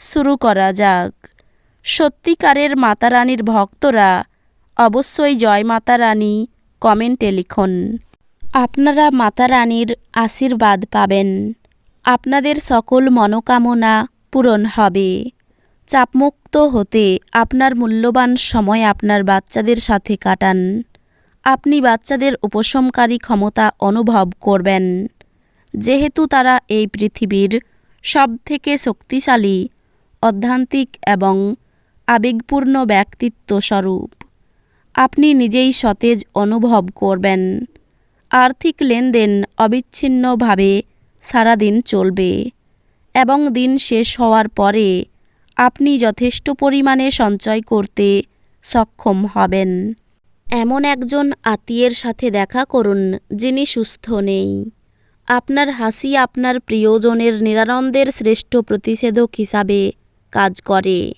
শুরু করা যাক। সত্যিকারের মাতারানীর ভক্তরা অবশ্যই জয় মাতা রানী কমেন্টে লিখুন। আপনারা মাতা রানীর আশীর্বাদ পাবেন। আপনাদের সকল মনোকামনা পূরণ হবে। চাপমুক্ত হতে আপনার মূল্যবান সময় আপনার বাচ্চাদের সাথে কাটান। আপনি বাচ্চাদের উপশমকারী ক্ষমতা অনুভব করবেন। যেহেতু তারা এই পৃথিবীর সবথেকে শক্তিশালী অধ্যান্তিক এবং আবেগপূর্ণ ব্যক্তিত্ব স্বরূপ। আপনি নিজেই সতেজ অনুভব করবেন। আর্থিক লেনদেন অবিচ্ছিন্নভাবে সারাদিন চলবে এবং দিন শেষ হওয়ার পরে আপনি যথেষ্ট পরিমাণে সঞ্চয় করতে সক্ষম হবেন। এমন একজন আত্মীয়ের সাথে দেখা করুন যিনি সুস্থ নেই। আপনার হাসি আপনার প্রিয়জনের নিরানন্দের শ্রেষ্ঠ প্রতিষেধক হিসাবে কাজ করে।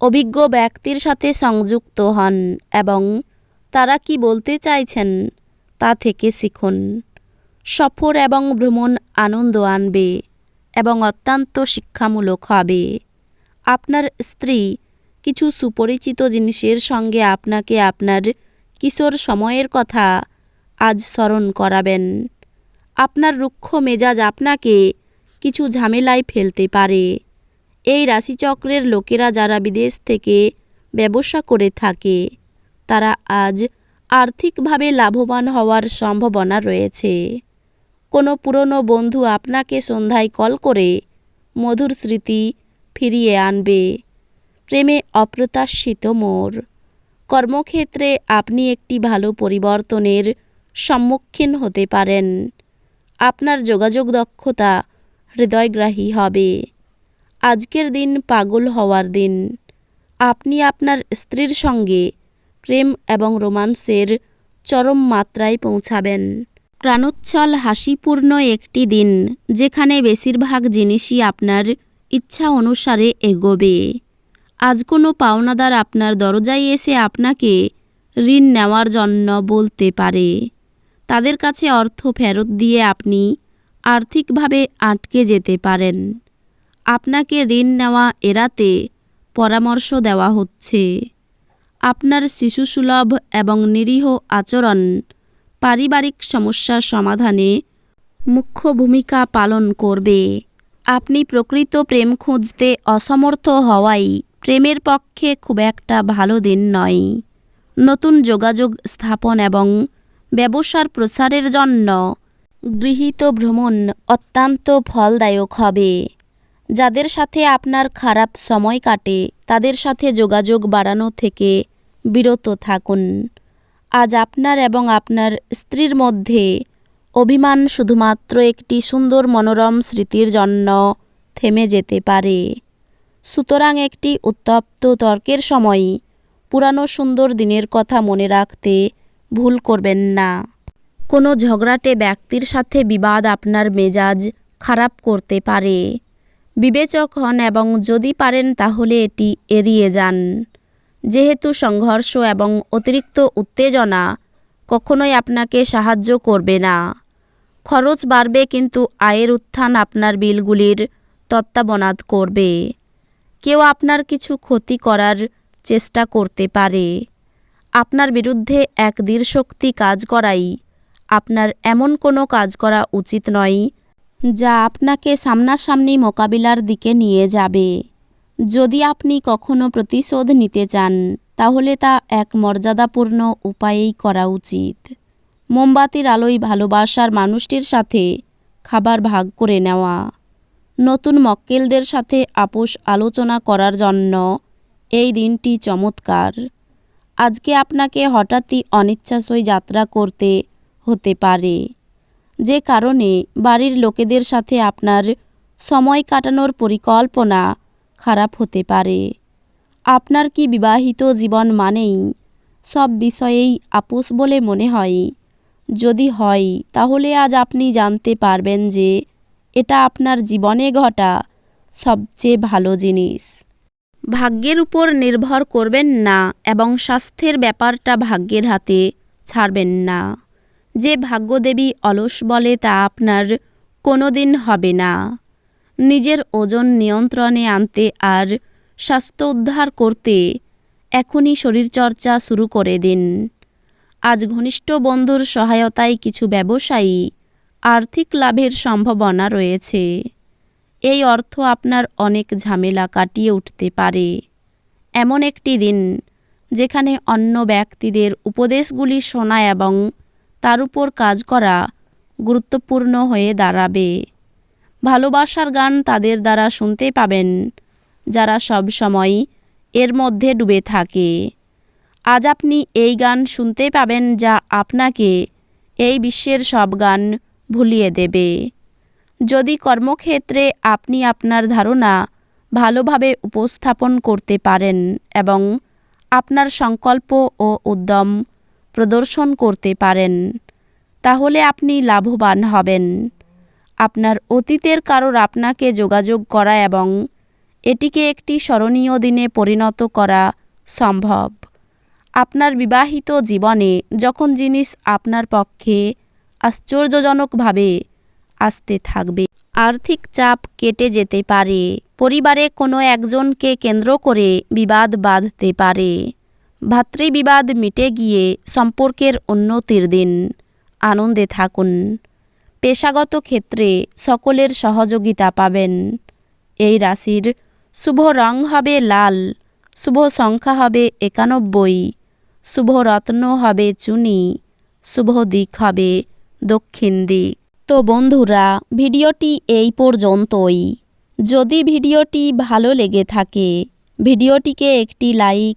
অভিজ্ঞ ব্যক্তির সাথে সংযুক্ত হন এবং তারা কি বলতে চাইছেন তা থেকে শিখুন। সফর এবং ভ্রমণ আনন্দ আনবে এবং অত্যন্ত শিক্ষামূলক হবে। আপনার স্ত্রী কিছু সুপরিচিত জিনিসের সঙ্গে আপনাকে আপনার কিশোর সময়ের কথা আজ স্মরণ করাবেন। আপনার রুক্ষ মেজাজ আপনাকে কিছু ঝামেলায় ফেলতে পারে। এই রাশিচক্রের লোকেরা যারা বিদেশ থেকে ব্যবসা করে থাকে, তারা আজ আর্থিকভাবে লাভবান হওয়ার সম্ভাবনা রয়েছে। কোনো পুরনো বন্ধু আপনাকে সন্ধ্যায় কল করে মধুর স্মৃতি ফিরিয়ে আনবে। প্রেমে অপ্রত্যাশিত মোর। কর্মক্ষেত্রে আপনি একটি ভালো পরিবর্তনের সম্মুখীন হতে পারেন। আপনার যোগাযোগ দক্ষতা হৃদয়গ্রাহী হবে। আজকের দিন পাগল হওয়ার দিন। আপনি আপনার স্ত্রীর সঙ্গে প্রেম এবং রোমান্সের চরম মাত্রায় পৌঁছাবেন। প্রাণোচ্ছল, হাসিপূর্ণ একটি দিন, যেখানে বেশিরভাগ জিনিসই আপনার ইচ্ছা অনুসারে এগোবে। আজ কোনো পাওনাদার আপনার দরজায় এসে আপনাকে ঋণ নেওয়ার জন্য বলতে পারে। তাদের কাছে অর্থ ফেরত দিয়ে আপনি আর্থিকভাবে আটকে যেতে পারেন। আপনাকে ঋণ নেওয়া এড়াতে পরামর্শ দেওয়া হচ্ছে। আপনার শিশুসুলভ এবং নিরীহ আচরণ পারিবারিক সমস্যার সমাধানে মুখ্য ভূমিকা পালন করবে। আপনি প্রকৃত প্রেম খুঁজতে অসমর্থ হওয়াই প্রেমের পক্ষে খুব একটা ভালো দিন নয়। নতুন যোগাযোগ স্থাপন এবং ব্যবসার প্রসারের জন্য গৃহীত ভ্রমণ অত্যন্ত ফলদায়ক হবে। যাদের সাথে আপনার খারাপ সময় কাটে, তাদের সাথে যোগাযোগ বাড়ানো থেকে বিরত থাকুন। আজ আপনার এবং আপনার স্ত্রীর মধ্যে অভিমান শুধুমাত্র একটি সুন্দর মনোরম স্মৃতির জন্য থেমে যেতে পারে। সুতরাং একটি উত্তপ্ত তর্কের সময় পুরানো সুন্দর দিনের কথা মনে রাখতে ভুল করবেন না। কোনো ঝগড়াটে ব্যক্তির সাথে বিবাদ আপনার মেজাজ খারাপ করতে পারে। বিবেচক হন এবং যদি পারেন তাহলে এটি এড়িয়ে যান। যেহেতু সংঘর্ষ এবং অতিরিক্ত উত্তেজনা কখনোই আপনাকে সাহায্য করবে না। খরচ বাড়বে কিন্তু আয়ের উত্থান আপনার বিলগুলির তত্ত্বাবনাদ করবে। কেউ আপনার কিছু ক্ষতি করার চেষ্টা করতে পারে। আপনার বিরুদ্ধে এক দৃঢ়শক্তি কাজ করাই আপনার এমন কোনো কাজ করা উচিত নয় যা আপনাকে সামনাসামনি মোকাবিলার দিকে নিয়ে যাবে। যদি আপনি কখনো প্রতিশোধ নিতে চান, তাহলে তা এক মর্যাদাপূর্ণ উপায়েই করা উচিত। মোমবাতির আলোয় ভালোবাসার মানুষটির সাথে খাবার ভাগ করে নেওয়া। নতুন মক্কেলদের সাথে আপোষ আলোচনা করার জন্য এই দিনটি চমৎকার। আজকে আপনাকে হঠাৎই অনিচ্ছাসই যাত্রা করতে হতে পারে। যে কারণে বাড়ির লোকেদের সাথে আপনার সময় কাটানোর পরিকল্পনা খারাপ হতে পারে। আপনার কি বিবাহিত জীবন মানেই সব বিষয়েই আপোষ বলে মনে হয়? যদি হয়, তাহলে আজ আপনি জানতে পারবেন যে এটা আপনার জীবনে ঘটা সবচেয়ে ভালো জিনিস। ভাগ্যের উপর নির্ভর করবেন না এবং স্বাস্থ্যের ব্যাপারটা ভাগ্যের হাতে ছাড়বেন না। যে ভাগ্যদেবী অলস বলে তা আপনার কোনো দিন হবে না। নিজের ওজন নিয়ন্ত্রণে আনতে আর স্বাস্থ্য উদ্ধার করতে এখনই শরীরচর্চা শুরু করে দিন। আজ ঘনিষ্ঠ বন্ধুর সহায়তায় কিছু ব্যবসায়ী আর্থিক লাভের সম্ভাবনা রয়েছে। এই অর্থ আপনার অনেক ঝামেলা কাটিয়ে উঠতে পারে। এমন একটি দিন যেখানে অন্য ব্যক্তিদের উপদেশগুলি শোনা এবং তার উপর কাজ করা গুরুত্বপূর্ণ হয়ে দাঁড়াবে। ভালোবাসার গান তাদের দ্বারা শুনতে পাবেন, যারা সব সময় এর মধ্যে ডুবে থাকে। আজ আপনি এই গান শুনতে পাবেন যা আপনাকে এই বিশ্বের সব গান ভুলিয়ে দেবে। যদি কর্মক্ষেত্রে আপনি আপনার ধারণা ভালোভাবে উপস্থাপন করতে পারেন এবং আপনার সংকল্প ও উদ্যম প্রদর্শন করতে পারেন, তাহলে আপনি লাভবান হবেন। আপনার অতীতের কারোর আপনাকে যোগাযোগ করা এবং এটিকে একটি স্মরণীয় দিনে পরিণত করা সম্ভব। আপনার বিবাহিত জীবনে যখন জিনিস আপনার পক্ষে আশ্চর্যজনকভাবে আসতে থাকবে, আর্থিক চাপ কেটে যেতে পারে, পরিবারে কোনো একজনকে কেন্দ্র করে বিবাদ বাঁধতে পারে। ভাতৃবিবাদ মিটে গিয়ে সম্পর্কের উন্নতির দিন। আনন্দে থাকুন। পেশাগত ক্ষেত্রে সকলের সহযোগিতা পাবেন। এই রাশির শুভ রং হবে লাল, শুভ সংখ্যা হবে একানব্বই, শুভ রত্ন হবে চুনি, শুভ দিক হবে দক্ষিণ দিক। তো বন্ধুরা, ভিডিওটি এই পর্যন্তই। যদি ভিডিওটি ভালো লেগে থাকে, ভিডিওটিকে একটি লাইক